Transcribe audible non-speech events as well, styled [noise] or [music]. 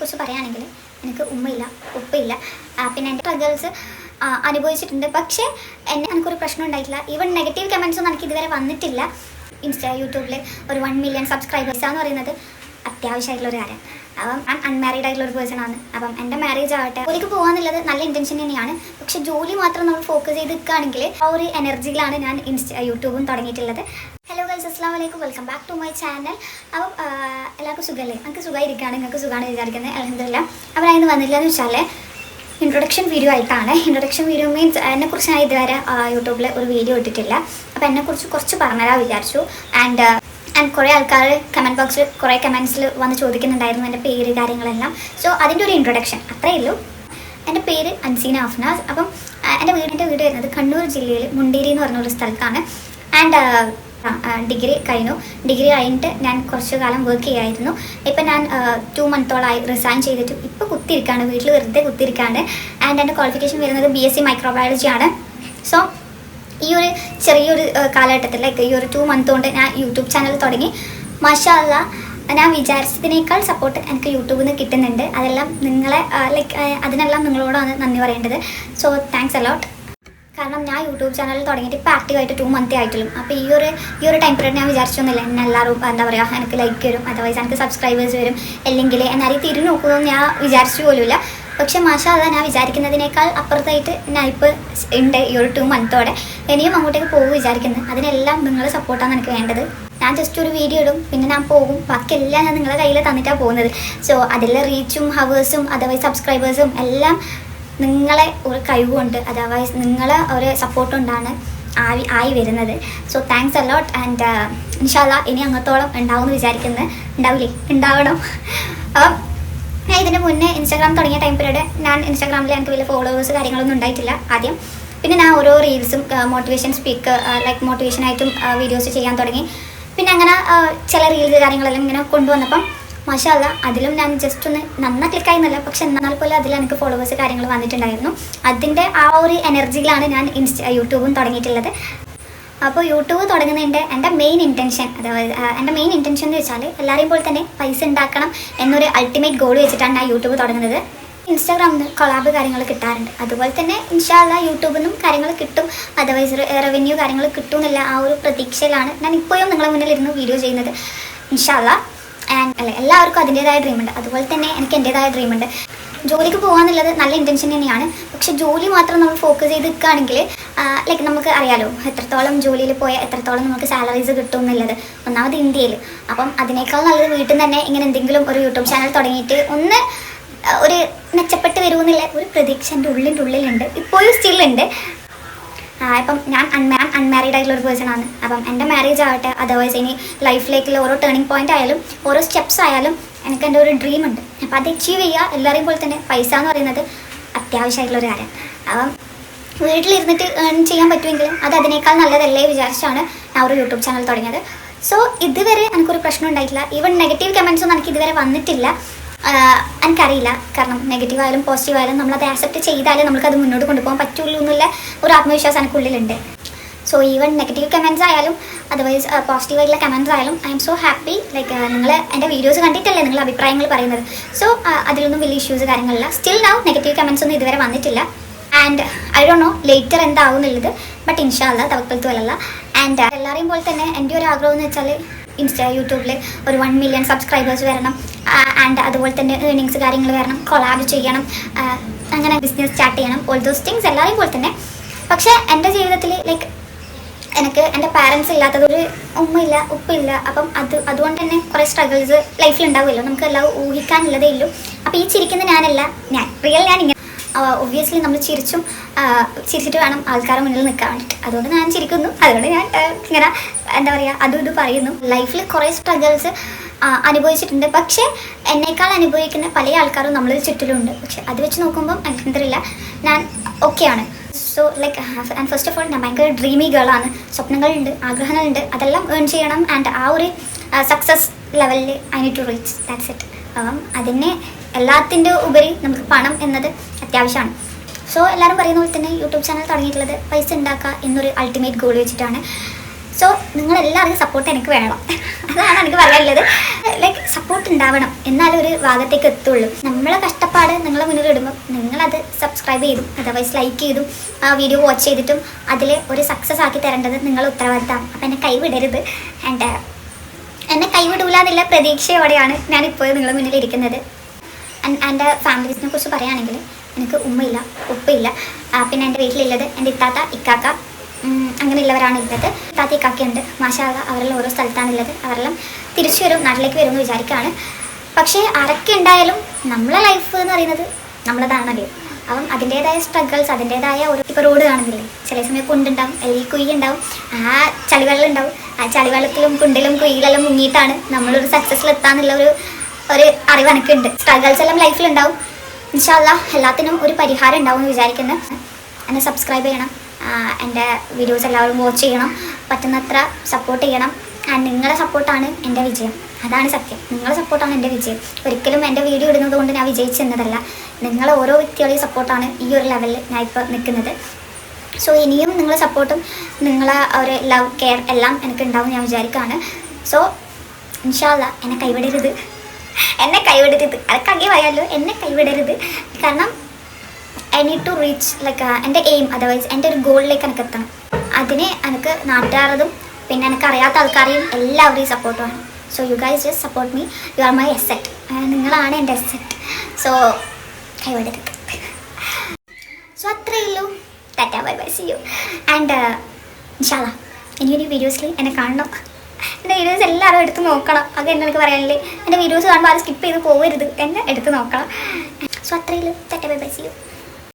കുറിച്ച് പറയുകയാണെങ്കിൽ എനിക്ക് ഉമ്മയില്ല ഉപ്പയില്ല. പിന്നെ എന്റെ സ്ട്രഗിൾസ് അനുഭവിച്ചിട്ടുണ്ട്. പക്ഷേ എന്നെ എനിക്കൊരു പ്രശ്നം ഉണ്ടായിട്ടില്ല. ഈവൻ നെഗറ്റീവ് കമൻസ് ഒന്നും എനിക്ക് ഇതുവരെ വന്നിട്ടില്ല. ഇൻസ്റ്റാ യൂട്യൂബിൽ ഒരു വൺ മില്യൺ സബ്സ്ക്രൈബേഴ്സ് എന്ന് പറയുന്നത് അത്യാവശ്യമായിട്ടുള്ള ഒരു കാര്യം. അപ്പം ഞാൻ അൺമാരീഡ് ആയിട്ടുള്ള ഒരു പേഴ്സൺ ആണ്. അപ്പം എന്റെ മാരേജ് ആവട്ടെ. ഒരിക്കൽ പോകാന്നുള്ളത് നല്ല ഇന്റൻഷൻ തന്നെയാണ്. പക്ഷെ ജോലി മാത്രം നമ്മൾ ഫോക്കസ് ചെയ്ത് നിൽക്കുകയാണെങ്കിൽ ആ ഒരു എനർജിയിലാണ് ഞാൻ യൂട്യൂബും തുടങ്ങിയിട്ടുള്ളത്. ഹലോ ഗൈസ് അസ്സലാമു വലൈക്കും welcome back to my channel അപ്പം എല്ലാവർക്കും സുഖമല്ലേ? നിങ്ങൾക്ക് സുഖമായിരിക്കുകയാണ്. നിങ്ങൾക്ക് സുഖമാണ് വിചാരിക്കുന്നത്. അലഹമില്ല അപ്പം അതിന് വന്നില്ല എന്ന് വെച്ചാൽ ഇൻട്രൊഡക്ഷൻ വീഡിയോ ആയിട്ടാണ്. ഇൻട്രൊഡക്ഷൻ വീഡിയോ മീൻസ് എന്നെക്കുറിച്ച് ഞാൻ ഇതുവരെ യൂട്യൂബിൽ ഒരു വീഡിയോ ഇട്ടിട്ടില്ല. അപ്പോൾ എന്നെക്കുറിച്ച് കുറച്ച് പറഞ്ഞുതരാൻ വിചാരിച്ചു. ആൻഡ് ആൻഡ് കുറേ ആൾക്കാർ കമന്റ് ബോക്സിൽ കുറേ കമൻസിൽ വന്ന് ചോദിക്കുന്നുണ്ടായിരുന്നു എന്റെ പേര് കാര്യങ്ങളെല്ലാം. സോ അതിന്റെ ഒരു ഇൻട്രൊഡക്ഷൻ അത്രയേ ഉള്ളൂ. എന്റെ പേര് അൻസീന അഫ്നാസ്. അപ്പം എന്റെ വീടിന്റെ വീട് വരുന്നത് കണ്ണൂർ ജില്ലയിൽ മുണ്ടേരി എന്ന് പറഞ്ഞൊരു സ്ഥലത്താണ്. ആൻഡ് ഡിഗ്രി കഴിഞ്ഞു. ഡിഗ്രി കഴിഞ്ഞിട്ട് ഞാൻ കുറച്ച് കാലം വർക്ക് ചെയ്യായിരുന്നു. ഇപ്പം ഞാൻ ടു മന്തോളായി റിസൈൻ ചെയ്തിട്ട് ഇപ്പോൾ കുത്തിയിരിക്കുകയാണ് വീട്ടിൽ വെറുതെ കുത്തിയിരിക്കുകയാണ് ആൻഡ് എന്റെ ക്വാളിഫിക്കേഷൻ വരുന്നത് ബി എസ് സി മൈക്രോബയോളജി ആണ്. സോ ഈ ഒരു ചെറിയൊരു കാലഘട്ടത്തിൽ ലൈക്ക് ഈ ഒരു ടു മന്ത് കൊണ്ട് ഞാൻ യൂട്യൂബ് ചാനൽ തുടങ്ങി. മഷാല്ല ഞാൻ വിചാരിച്ചതിനേക്കാൾ സപ്പോർട്ട് എനിക്ക് യൂട്യൂബിൽ നിന്ന് കിട്ടുന്നുണ്ട്. അതെല്ലാം നിങ്ങളെ ലൈക്ക് അതിനെല്ലാം നിങ്ങളോടാണ് നന്ദി പറയേണ്ടത്. സോ താങ്ക്സ് അലോട്ട് കാരണം ഞാൻ യൂട്യൂബ് ചാനൽ തുടങ്ങിയിട്ട് ഇപ്പോൾ ആക്റ്റീവായിട്ട് ടു മന്ത് ആയിട്ടുള്ളൂ. അപ്പോൾ ഈ ഒരു ഈ ഒരു ടൈം പീരീഡ് ഞാൻ വിചാരിച്ചൊന്നുമില്ല. എന്നെ എല്ലാവരും എന്താ പറയുക എനിക്ക് ലൈക്ക് വരും. അതർവൈസ് എനിക്ക് സബ്സ്ക്രൈബേഴ്സ് വരും. അല്ലെങ്കിൽ എന്നാലും തിരിഞ്ഞു നോക്കുമെന്ന് ഞാൻ വിചാരിച്ചു പോലുമില്ല. പക്ഷെ മാഷാല്ല ഞാൻ വിചാരിക്കുന്നതിനേക്കാൾ അപ്പുറത്തായിട്ട് ഞാൻ ഇപ്പോൾ ഉണ്ട് ഈ ഒരു ടു മന്തോടെ ഇനിയും അങ്ങോട്ടേക്ക് പോകും വിചാരിക്കുന്നത് അതിനെല്ലാം നിങ്ങളുടെ സപ്പോർട്ടാണ് എനിക്ക് വേണ്ടത്. ഞാൻ ജസ്റ്റ് ഒരു വീഡിയോ ഇടും. പിന്നെ ഞാൻ പോകും. ബാക്കിയെല്ലാം ഞാൻ നിങ്ങളുടെ കയ്യിൽ തന്നിട്ടാണ് പോകുന്നത്. സോ അതിലെ റീച്ചും ഹവേഴ്സും അതർവൈസ് സബ്സ്ക്രൈബേഴ്സും എല്ലാം നിങ്ങളെ ഒരു കഴിവുണ്ട്. അതർവൈസ് നിങ്ങളെ ഒരു സപ്പോർട്ട് കൊണ്ടാണ് ആയി ആയി വരുന്നത്. സോ താങ്ക്സ് അലോട്ട് ആൻഡ് ഇൻഷാല്ല ഇനി അങ്ങത്തോളം ഉണ്ടാവും എന്ന് വിചാരിക്കുന്നത് ഉണ്ടാവില്ലേ? ഉണ്ടാവണം. [laughs] അപ്പം ഞാൻ ഇതിന് മുന്നേ ഇൻസ്റ്റാഗ്രാം തുടങ്ങിയ ടൈം പീരീഡ് ഞാൻ ഇൻസ്റ്റാഗ്രാമിൽ എനിക്ക് വലിയ ഫോളോവേഴ്സ് കാര്യങ്ങളൊന്നും ഉണ്ടായിട്ടില്ല ആദ്യം. പിന്നെ ഞാൻ ഓരോ റീൽസും മോട്ടിവേഷൻ സ്പീക്ക് ലൈക്ക് മോട്ടിവേഷനായിട്ടും വീഡിയോസ് ചെയ്യാൻ തുടങ്ങി. പിന്നെ അങ്ങനെ ചില റീൽസ് കാര്യങ്ങളെല്ലാം ഇങ്ങനെ കൊണ്ടുവന്നപ്പം മാഷല്ല അതിലും ഞാൻ ജസ്റ്റ് ഒന്ന് നന്നാ ക്ലിക്കായി എന്നല്ല പക്ഷെ എന്നാൽ പോലും അതിൽ എനിക്ക് ഫോളോവേഴ്സ് കാര്യങ്ങൾ വന്നിട്ടുണ്ടായിരുന്നു. അതിന്റെ ആ ഒരു എനർജിയിലാണ് ഞാൻ ഇൻസ്റ്റ യൂട്യൂബും തുടങ്ങിയിട്ടുള്ളത്. അപ്പോൾ യൂട്യൂബ് തുടങ്ങുന്നതിന്റെ എന്റെ മെയിൻ ഇന്റൻഷൻ അതായത് എന്റെ മെയിൻ ഇന്റൻഷൻ എന്ന് വെച്ചാൽ എല്ലാവരെയും പോലെ തന്നെ പൈസ ഉണ്ടാക്കണം എന്നൊരു അൾട്ടിമേറ്റ് ഗോൾ വെച്ചിട്ടാണ് ഞാൻ യൂട്യൂബ് തുടങ്ങുന്നത്. ഇൻസ്റ്റാഗ്രാമിൽ നിന്ന് കൊളാബ് കാര്യങ്ങൾ കിട്ടാറുണ്ട്. അതുപോലെ തന്നെ ഇൻഷാല്ല യൂട്യൂബിൽ നിന്നും കാര്യങ്ങൾ കിട്ടും. അതർവൈസ് റവന്യൂ കാര്യങ്ങൾ കിട്ടും എന്നുള്ള ആ ഒരു പ്രതീക്ഷയിലാണ് ഞാൻ ഇപ്പോഴും നിങ്ങളുടെ മുന്നിൽ ഇരുന്ന് വീഡിയോ ചെയ്യുന്നത്. ഇൻഷാല്ല ആൻഡ് അല്ലെ എല്ലാവർക്കും അതിന്റെതായ ഡ്രീമുണ്ട് അതുപോലെ തന്നെ എനിക്ക് എന്റെതായ ഡ്രീമുണ്ട് ജോലിക്ക് പോകാന്നുള്ളത് നല്ല ഇന്റൻഷൻ തന്നെയാണ്. പക്ഷെ ജോലി മാത്രം നമ്മൾ ഫോക്കസ് ചെയ്ത് നിൽക്കുകയാണെങ്കിൽ ലൈക്ക് നമുക്ക് അറിയാലോ എത്രത്തോളം ജോലിയിൽ പോയാൽ എത്രത്തോളം നമുക്ക് സാലറീസ് കിട്ടും എന്നുള്ളത്. ഒന്നാമത് ഇന്ത്യയിൽ. അപ്പം അതിനേക്കാൾ നല്ലത് വീട്ടിൽ തന്നെ ഇങ്ങനെ എന്തെങ്കിലും ഒരു യൂട്യൂബ് ചാനൽ തുടങ്ങിയിട്ട് ഒന്ന് ഒരു മെച്ചപ്പെട്ട് വരുമെന്നുള്ള ഒരു പ്രതീക്ഷ എന്റെ ഉള്ളിന്റെ ഉള്ളിലുണ്ട്. ഇപ്പോഴും സ്റ്റിൽ ഉണ്ട്. ഇപ്പം ഞാൻ അൺമാ അൺമാരീഡ് ആയിട്ടുള്ള ഒരു പേഴ്സൺ ആണ്. അപ്പം എന്റെ മാരേജ് ആവട്ടെ അതർവൈസ് ഇനി ലൈഫിലേക്കുള്ള ഓരോ ടേണിംഗ് പോയിന്റ് ആയാലും ഓരോ സ്റ്റെപ്സ് ആയാലും എനിക്ക് എന്റെ ഒരു ഡ്രീം ഉണ്ട്. അപ്പം അത് അച്ചീവ് ചെയ്യുക. എല്ലാവരെയും പോലെ തന്നെ പൈസ എന്ന് പറയുന്നത് അത്യാവശ്യമായിട്ടുള്ള ഒരു കാര്യം. അപ്പം വീട്ടിലിരുന്നിട്ട് ഏൺ ചെയ്യാൻ പറ്റുമെങ്കിൽ അത് അതിനേക്കാൾ നല്ലതല്ലേ വിചാരിച്ചാണ് ഞാൻ ഒരു യൂട്യൂബ് ചാനൽ തുടങ്ങിയത്. സോ ഇതുവരെ എനിക്കൊരു പ്രശ്നം ഉണ്ടായിട്ടില്ല. ഈവൻ നെഗറ്റീവ് കമൻസ് ഒന്നും എനിക്ക് ഇതുവരെ വന്നിട്ടില്ല. എനിക്കറിയില്ല. കാരണം നെഗറ്റീവ് ആയാലും പോസിറ്റീവ് ആയാലും നമ്മളത് ആക്സെപ്റ്റ് ചെയ്താലേ നമുക്കത് മുന്നോട്ട് കൊണ്ടുപോകാൻ പറ്റുള്ളൂ എന്നുള്ള ഒരു ആത്മവിശ്വാസം എനിക്കുള്ളിലുണ്ട്. സോ ഈവൻ നെഗറ്റീവ് കമൻസ് ആയാലും അതർവൈസ് പോസിറ്റീവ് ആയിട്ടുള്ള കമൻസ് ആയാലും I'm so happy like നിങ്ങൾ എന്റെ വീഡിയോസ് കണ്ടിട്ടല്ലേ നിങ്ങൾ അഭിപ്രായങ്ങൾ പറയുന്നത്. സോ അതിലൊന്നും വലിയ ഇഷ്യൂസ് കാര്യങ്ങളില്ല. സ്റ്റിൽ നൗ നെഗറ്റീവ് കമൻസ് ഒന്നും ഇതുവരെ വന്നിട്ടില്ല. And I Dr know later എന്താവും എന്നുള്ളത്. ബട്ട് ഇൻഷാല്ല തവക്കൽത്തു അല്ല ആൻഡ് എല്ലാവരെയും പോലെ തന്നെ എന്റെ ഒരു ആഗ്രഹം എന്ന് വെച്ചാൽ ഇൻസ്റ്റാ യൂട്യൂബിൽ ഒരു വൺ മില്യൺ സബ്സ്ക്രൈബേഴ്സ് വരണം. ആൻഡ് അതുപോലെ തന്നെ ഏർണിങ്സ് കാര്യങ്ങൾ വരണം. കൊളാബ് ചെയ്യണം. അങ്ങനെ ബിസിനസ് സ്റ്റാർട്ട് ചെയ്യണം. ഓൾ ദോസ് തിങ്സ് എല്ലാവരെയും പോലെ തന്നെ. പക്ഷേ എന്റെ ജീവിതത്തിൽ ലൈക്ക് എനിക്ക് എന്റെ പാരൻസ് ഇല്ലാത്തത് ഒരു ഉമ്മയില്ല ഉപ്പില്ല അപ്പം അത് അതുകൊണ്ട് തന്നെ കുറേ സ്ട്രഗിൾസ് ലൈഫിൽ ഉണ്ടാവുമല്ലോ. നമുക്ക് എല്ലാം ഊഹിക്കാനുള്ളതേ ഉള്ളൂ. അപ്പം ഈ ചിരിക്കുന്ന ഞാനല്ല ഞാൻ. റിയൽ ഞാൻ ഇങ്ങനെ ഒബ്വിയസ്ലി നമ്മൾ ചിരിച്ചും ചിരിച്ചിട്ട് വേണം ആൾക്കാരുടെ മുന്നിൽ നിൽക്കാൻ വേണ്ടിയിട്ട്. അതുകൊണ്ട് ഞാൻ ചിരിക്കുന്നു. അതുകൊണ്ട് ഞാൻ ഇങ്ങനെ എന്താ പറയുക അതും ഇത് പറയുന്നു. ലൈഫിൽ കുറേ സ്ട്രഗിൾസ് അനുഭവിച്ചിട്ടുണ്ട്. പക്ഷേ എന്നേക്കാൾ അനുഭവിക്കുന്ന പല ആൾക്കാരും നമ്മളിൽ ചുറ്റിലുണ്ട്. പക്ഷെ അത് വെച്ച് നോക്കുമ്പം അലഹമില്ല ഞാൻ ഓക്കെയാണ് so like and first of all ഞാൻ ഭയങ്കര ഡ്രീമി ഗേളാണ് സ്വപ്നങ്ങളുണ്ട് ആഗ്രഹങ്ങളുണ്ട്. അതെല്ലാം ഏൺ ചെയ്യണം. ആൻഡ് ആ ഒരു സക്സസ് ലെവലിൽ I need to reach that's it അപ്പം അതിനെ എല്ലാത്തിന്റെ ഉപരി നമുക്ക് പണം എന്നത് അത്യാവശ്യമാണ്. സോ എല്ലാവരും പറയുന്ന പോലെ തന്നെ യൂട്യൂബ് ചാനൽ തുടങ്ങിയിട്ടുള്ളത് പൈസ ഉണ്ടാക്കുക എന്നൊരു അൾട്ടിമേറ്റ് ഗോൾ വെച്ചിട്ടാണ്. സോ നിങ്ങളെല്ലാവരും സപ്പോർട്ട് എനിക്ക് വേണം. അതാണ് എനിക്ക് പറയാനുള്ളത്. ലൈക്ക് സപ്പോർട്ട് ഉണ്ടാവണം. എന്നാലും ഒരു ഭാഗത്തേക്ക് എത്തുള്ളൂ. നമ്മളെ കഷ്ടപ്പാട് നിങ്ങളെ മുന്നിൽ ഇടുമ്പോൾ നിങ്ങളത് സബ്സ്ക്രൈബ് ചെയ്തും അതർവൈസ് ലൈക്ക് ചെയ്തും ആ വീഡിയോ വാച്ച് ചെയ്തിട്ടും അതിൽ ഒരു സക്സസ് ആക്കി തരേണ്ടത് നിങ്ങളെ ഉത്തരവാദിത്തമാണ്. അപ്പം എന്നെ കൈവിടരുത്. ആൻഡ് എന്നെ കൈവിടൂല എന്നുള്ള പ്രതീക്ഷയോടെയാണ് ഞാനിപ്പോൾ നിങ്ങളുടെ മുന്നിൽ ഇരിക്കുന്നത്. എന്റെ ഫാമിലീസിനെ കുറിച്ച് പറയുകയാണെങ്കിൽ എനിക്ക് ഉമ്മയില്ല ഉപ്പയില്ല. പിന്നെ എന്റെ വീട്ടിലുള്ളത് എന്റെ ഇത്താത്ത ഇക്കാക്ക അങ്ങനെയുള്ളവരാണ് ഉള്ളത് താത്തി കാക്കയുണ്ട്. മാഷാല അവരെല്ലാം ഓരോ സ്ഥലത്താണുള്ളത്. അവരെല്ലാം തിരിച്ചു വരും നാട്ടിലേക്ക് വരും എന്ന് വിചാരിക്കുകയാണ് പക്ഷേ ആരൊക്കെ ഉണ്ടായാലും നമ്മളെ ലൈഫ് എന്ന് പറയുന്നത് നമ്മളതാണല്ലോ അപ്പം അതിന്റെതായ സ്ട്രഗിൾസ് അതിന്റെതായ ഒരു ഇപ്പോൾ റോഡ് കാണുന്നില്ലേ? ചില സമയം കുണ്ടുണ്ടാവും അല്ലെങ്കിൽ കുഴി ഉണ്ടാവും ആ ചളിവെള്ളം ഉണ്ടാവും ആ ചളിവെള്ളത്തിലും കുണ്ടിലും കുഴിയിലെല്ലാം മുങ്ങിയിട്ടാണ് നമ്മളൊരു സക്സസ്സിൽ എത്താന്നുള്ള ഒരു ഒരു അറിവ് എനിക്കുണ്ട്. സ്ട്രഗിൾസ് എല്ലാം ലൈഫിലുണ്ടാവും ഇൻഷാല്ല എല്ലാത്തിനും ഒരു പരിഹാരം ഉണ്ടാവും എന്ന് വിചാരിക്കുന്നത് എന്നെ സബ്സ്ക്രൈബ് ചെയ്യണം. എന്റെ വീഡിയോസ് എല്ലാവരും വാച്ച് ചെയ്യണം. പറ്റുന്നത്ര സപ്പോർട്ട് ചെയ്യണം. ആൻഡ് നിങ്ങളുടെ സപ്പോർട്ടാണ് എന്റെ വിജയം. അതാണ് സത്യം. നിങ്ങളുടെ സപ്പോർട്ടാണ് എന്റെ വിജയം. ഒരിക്കലും എന്റെ വീഡിയോ ഇടുന്നത് കൊണ്ട് ഞാൻ വിജയിച്ചെന്നതല്ല നിങ്ങളെ ഓരോ വ്യക്തികളുടെയും സപ്പോർട്ടാണ് ഈ ഒരു ലെവലിൽ ഞാൻ ഇപ്പോൾ നിൽക്കുന്നത്. സോ ഇനിയും നിങ്ങളുടെ സപ്പോർട്ടും നിങ്ങളെ ഒരു ലവ് കെയർ എല്ലാം എനിക്ക് ഉണ്ടാവും ഞാൻ വിചാരിക്കുകയാണ് സോ ഇൻഷാല്ല എന്നെ കൈവിടരുത്. എന്നെ കൈവിടരുത്. അതൊക്കെ പറയാമല്ലോ എന്നെ കൈവിടരുത്. കാരണം I need to reach like എന്റെ എയിം അതർവൈസ് എന്റെ ഒരു ഗോളിലേക്ക് എനിക്ക് എത്തണം. അതിന് എനിക്ക് നാട്ടുകാരതും പിന്നെ എനിക്ക് അറിയാത്ത ആൾക്കാരെയും എല്ലാവരെയും സപ്പോർട്ടുമാണ് so you guys just support me you are my asset നിങ്ങളാണ് എന്റെ എസെറ്റ് സോ കൈവിടരുത്. സോ അത്രയേ ഉള്ളൂ. Tata bye bye see you and ഇൻഷാല്ല ഇനിയൊരു വീഡിയോസിൽ എന്നെ കാണണം. എന്റെ വീഡിയോസ് എല്ലാവരും എടുത്ത് നോക്കണം. അത് എന്നെ എനിക്ക് പറയാനില്ലേ? എന്റെ വീഡിയോസ് കാണുമ്പോൾ ആരും സ്കിപ്പ് ചെയ്ത് പോകരുത് എന്നെ എടുത്ത് നോക്കണം. സോ അത്രയേ ഉള്ളൂ. Tata bye bye see you